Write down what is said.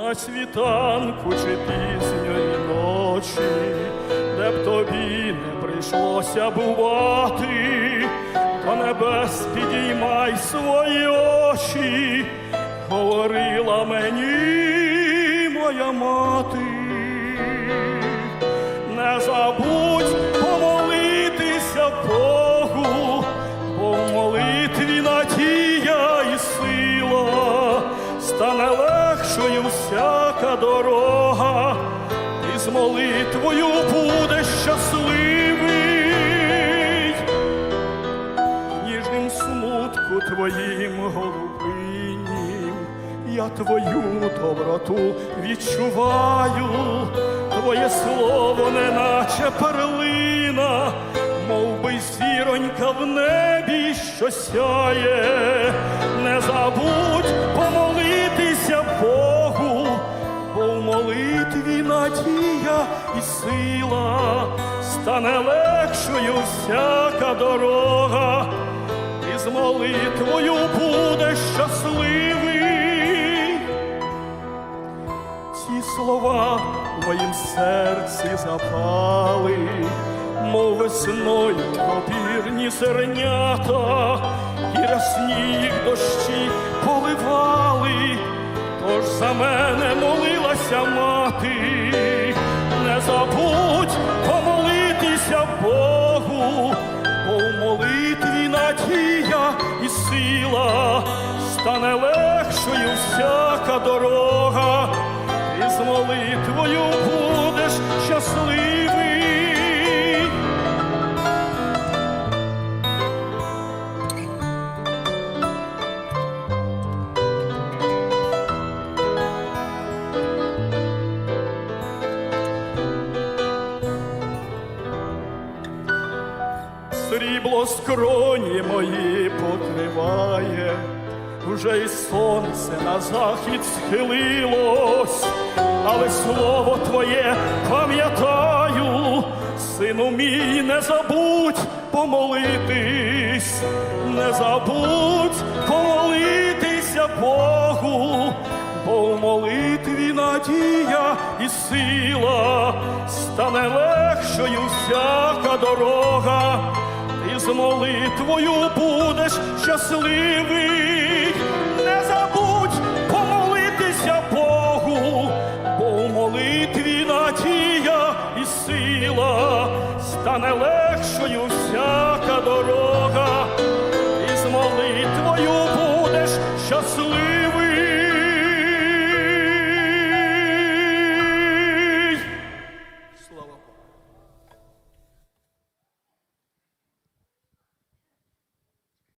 на світанку чи пізньої ночі, де б тобі не прийшлося бувати, до небес підіймай свої очі, говорила мені моя мати. Всяка дорога, і з молитвою будеш щасливий, ніжним смутку твоїм голубинім, я твою доброту відчуваю, твоє слово, неначе перлина, мов би зіронька в небі, що сяє, молитві надія і сила, стане легшою всяка дорога, і з молитвою будеш щасливий. Ці слова в моїм серці запали, мов весною попірні зернята, і рясні їх надія і сила, стане легшою всяка дорога, і з молитвою Срібло скроні мої покриває, вже й сонце на захід схилилось, але слово твоє пам'ятаю, сину мій, не забудь помолитись, не забудь помолитися Богу, бо в молитві надія і сила стане легшою всяка дорога, молитвою будеш щасливий, не забудь помолитися Богу, бо в молитві надія і сила стане легшою всяка дорога, і з молитвою будеш щасливий.